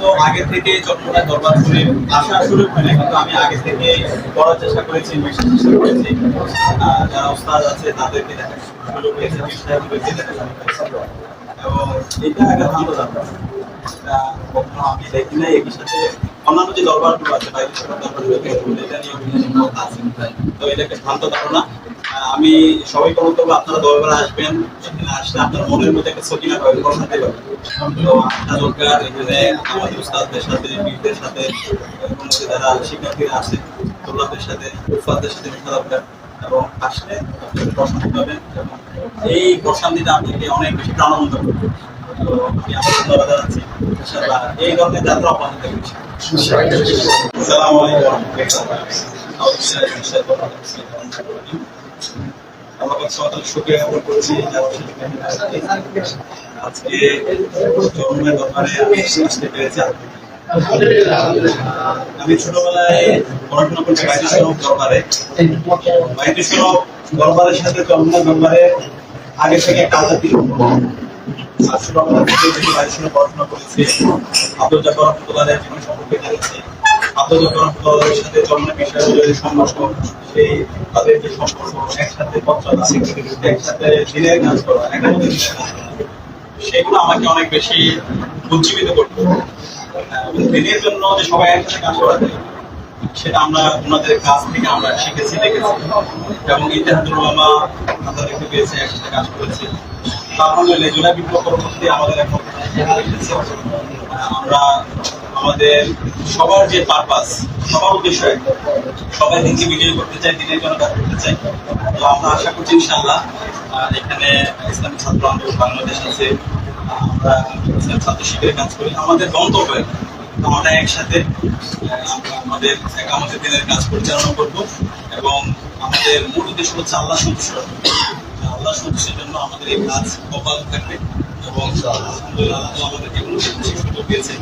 তো আগে দরবার করে আসা শুরু না, কিন্তু আমি আগে থেকে পড়ার চেষ্টা করেছি, মেশার চেষ্টা করেছি। যারা আছে, তাদেরকে দেখা শুরু করেছি বিশ্বাস করেছি দেখা শুরু করেছি এবং এটা একটা ভালো ব্যাপার। এটা কখনো আমি দেখি নাই, একই সাথে অন্যান্য যে দরবারগুলো আছে আমি সবাইকে বলতে আপনারা দরবারে আসবেন আসলে আপনার মনের মধ্যে একটা সকিনা তো আপনার দরকার আমাদের উস্তাদদের সাথে বীরদের সাথে যারা শিক্ষার্থীরা আছে, তোলাদের সাথে উস্তাদদের সাথে মেশা দরকার এবং আসলে আপনারা প্রশান্তি পাবেন এবং এই প্রশান্তিটা আপনাকে অনেক বেশি প্রাণবন্ত করবে। তো আমি আমার ধন্যবাদ জানাচ্ছি। ব্যাপারে আমি ছোটবেলায় পড়াশোনা করছি বাইতুসরফ দরবারে। বাইতুসরফ দরবারের সাথে জন্মের ব্যাপারে আগে থেকে আলাদা করা সেগুলো আমাকে অনেক বেশি উজ্জীবিত করতো দিনের জন্য যে সবাই একসাথে কাজ করা যায় সেটা আমরা ওনাদের কাছ থেকে আমরা শিখেছি, দেখেছি। এবং ইতিহাদুল মামা দেখতে একসাথে কাজ করেছি। আলহামদুলিল্লাহ জুলাই বিপ্লব আমাদের এখন আমরা আমাদের সবার যে পারপাস সবার উদ্দেশ্য সবাই দিনকে বিজয় করতে চাই দিনের জন্য কাজ করতে চাই আমরা আশা করছি ইনশাআল্লাহ আহ, এখানে ছাত্র আন্দোলন বাংলাদেশ আছে আমরা ইসলামী কাজ করি। আমাদের গন্তব্য। আমরা একসাথে আমাদের আমাদের দিনের কাজ পরিচালনা করব এবং আমাদের মূল উদ্দেশ্য হচ্ছে আল্লাহ সন্তুষ্ট সন্তুষ্টের জন্য আমাদের এই কাজ অব্যাহত থাকবে এবং আমাদের এগুলো সুযোগ দিয়েছে।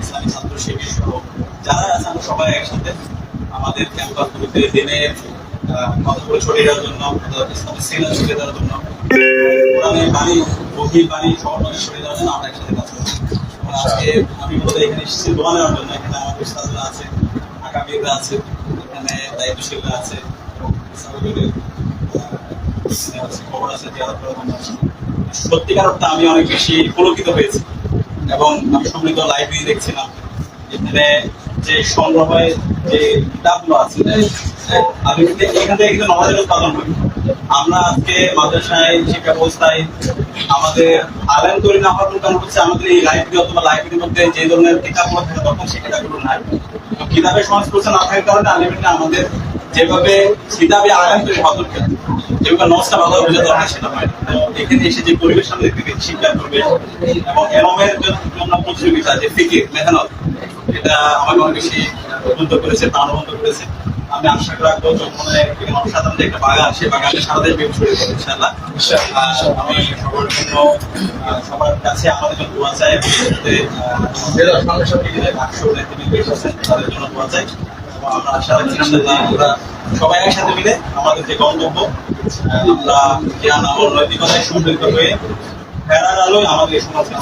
ইসলামী ইসলামী যারা আছে সবাই একসাথে আমাদের ক্যাম্পাসগুলোতে দিনের আহ, কথা বলে ছড়িয়ে দেওয়ার জন্য ইসলামের সিনা ছড়িয়ে দেওয়ার জন্য কোরআনের বাণী গভীর বাণী সহজে করার জন্য আমি অনেক বেশি পুলকিত হয়েছি এবং আমি সমৃদ্ধ লাইব্রেরি দেখছিলাম। এখানে যে সংগ্রহে যে কিতাবগুলো আছে আমি এখান থেকে কিন্তু নলেজের উৎপাদন করি। আমরা আজকে মাদ্রাসায় শিক্ষা ব্যবস্থায় আমাদের আলেম তৈরি না হওয়ার কারণ হচ্ছে আমাদের এই লাইব্রেরি অথবা লাইব্রেরির মধ্যে যে ধরনের কিতাবগুলো থাকে তখন সেই কিতাবগুলো নাই। কিতাবের সংস্পর্শে না থাকার কারণে আলটিমেটলি আমাদের যেভাবে কিতাবে আলেম তৈরি হওয়া দরকার, যেভাবে নসটা ভালো বোঝা দরকার, সেটা হয় এখানে এসে যে পরিবেশ আমরা দেখতে পেয়েছি শিক্ষার এবং এরমের জন্য প্রতিযোগিতা, যে ফিকির, মেহনত, এটা আমাকে অনেক বেশি উদ্বুদ্ধ করেছে তা প্রাণবন্ত করেছে। আমি আশা রাখব যখন এখানে অসাধারণ যে একটা বাগান, সেই বাগানে সারা দেশ বেশ ছড়িয়ে পড়ে ইনশাআল্লাহ আমি সবার জন্য সবার কাছে আমাদের জন্য দোয়া চাই, তাদের জন্য দোয়া চাই। আমরা আশা সবাই একসাথে মিলে আমাদের যে গন্তব্য আমরা জ্ঞান, আমল, নৈতিকতায় হয়ে ফেরার আলোয় আমাদের আমরা।